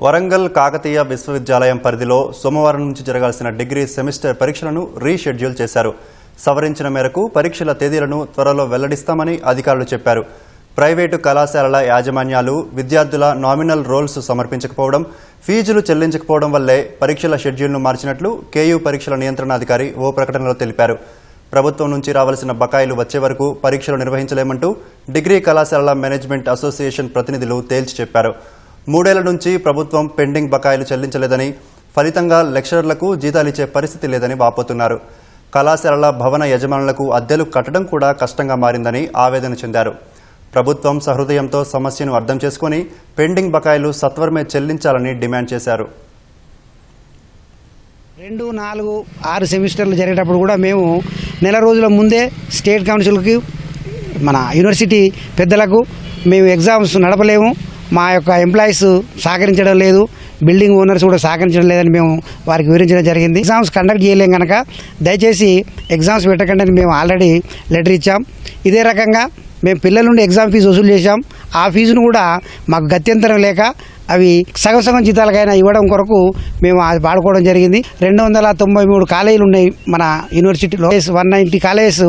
వరంగల్ కాకతీయ విశ్వవిద్యాలయం పరిధిలో సోమవారం నుంచి జరగాల్సిన డిగ్రీ సెమిస్టర్ పరీక్షలను రీషెడ్యూల్ చేశారు. సవరించిన మేరకు పరీక్షల తేదీలను త్వరలో వెల్లడిస్తామని అధికారులు చెప్పారు. ప్రైవేటు కళాశాలల యాజమాన్యాలు విద్యార్థుల నామినల్ రోల్స్ సమర్పించకపోవడం ఫీజులు చెల్లించకపోవడం వల్లే పరీక్షల షెడ్యూల్ను మార్చినట్లు కేయూ పరీక్షల నియంత్రణాధికారి ఓ ప్రకటనలో తెలిపారు. ప్రభుత్వం నుంచి రావాల్సిన బకాయిలు వచ్చే వరకు పరీక్షలు నిర్వహించలేమంటూ డిగ్రీ కళాశాలల మేనేజ్మెంట్ అసోసియేషన్ ప్రతినిధులు తేల్చి చెప్పారు. మూడేళ్ళ నుంచి ప్రభుత్వం పెండింగ్ బకాయిలు చెల్లించలేదని ఫలితంగా లెక్చరర్లకు జీతాలిచ్చే పరిస్థితి లేదని వాపోతున్నారు. కళాశాలల భవన యజమానులకు అద్దెలు కట్టడం కూడా కష్టంగా మారిందని ఆవేదన చెందారు. ప్రభుత్వం సహృదయంతో సమస్యను అర్థం చేసుకుని పెండింగ్ బకాయిలు సత్వరమే చెల్లించాలని డిమాండ్ చేశారు. రెండు నాలుగు ఆరు సెమిస్టర్లు జరిగేటప్పుడు కూడా మేము నెల రోజుల ముందే స్టేట్ కౌన్సిల్కి మన యూనివర్సిటీ పెద్దలకు మేము ఎగ్జామ్స్ నడపలేము. మా యొక్క ఎంప్లాయీస్ సహకరించడం లేదు బిల్డింగ్ ఓనర్స్ కూడా సహకరించడం లేదని మేము వారికి వివరించడం జరిగింది. ఎగ్జామ్స్ కండక్ట్ చేయలేం కనుక దయచేసి ఎగ్జామ్స్ పెట్టకండి అని మేము ఆల్రెడీ లెటర్ ఇచ్చాం. ఇదే రకంగా మేము పిల్లల నుండి ఎగ్జామ్ ఫీజు వసూలు చేశాం. ఆ ఫీజును కూడా మాకు గత్యంతరం లేక అవి సగం సగం జీతాలకైనా ఇవ్వడం కొరకు మేము అది వాడుకోవడం జరిగింది. రెండు వందల తొంభై మూడు కాలేజీలు ఉన్నాయి మన యూనివర్సిటీలో. వన్ నైంటీ కాలేజెస్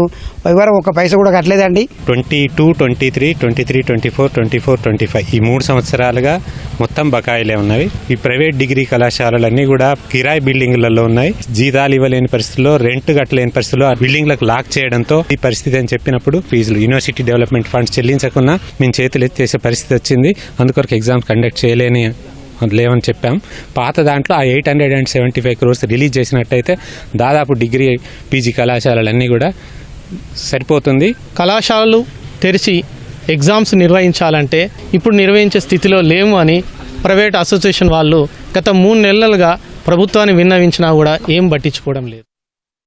ఎవరు ఒక పైసా కూడా కట్టలేదండి. Twenty two twenty three twenty three twenty four twenty four twenty five. ఈ మూడు సంవత్సరాలుగా మొత్తం బకాయిలే ఉన్నవి. ఈ ప్రైవేట్ డిగ్రీ కళాశాలలన్నీ కూడా కిరాయి బిల్డింగ్లలో ఉన్నాయి. జీతాలు ఇవ్వలేని పరిస్థితుల్లో రెంట్ కట్టలేని పరిస్థితుల్లో ఆ బిల్డింగ్లకు లాక్ చేయడంతో ఈ పరిస్థితి అని చెప్పినప్పుడు ఫీజులు యూనివర్సిటీ డెవలప్మెంట్ ఫండ్స్ చెల్లించకుండా మేము చేతులు ఎత్తేసే పరిస్థితి వచ్చింది. అందుకొరకు ఎగ్జామ్స్ కండక్ట్ చేయలేదు. లేని లేవని చెప్పాం. పాత దాంట్లో ఆ eight hundred and seventy five crores release చేసినట్టయితే దాదాపు డిగ్రీ పీజీ కళాశాలలన్నీ కూడా సరిపోతుంది. కళాశాలలు తెరిచి ఎగ్జామ్స్ నిర్వహించాలంటే ఇప్పుడు నిర్వహించే స్థితిలో లేము అని ప్రైవేట్ అసోసియేషన్ వాళ్ళు గత మూడు నెలలుగా ప్రభుత్వాన్ని విన్నవించినా కూడా ఏం పట్టించుకోవడం లేదు.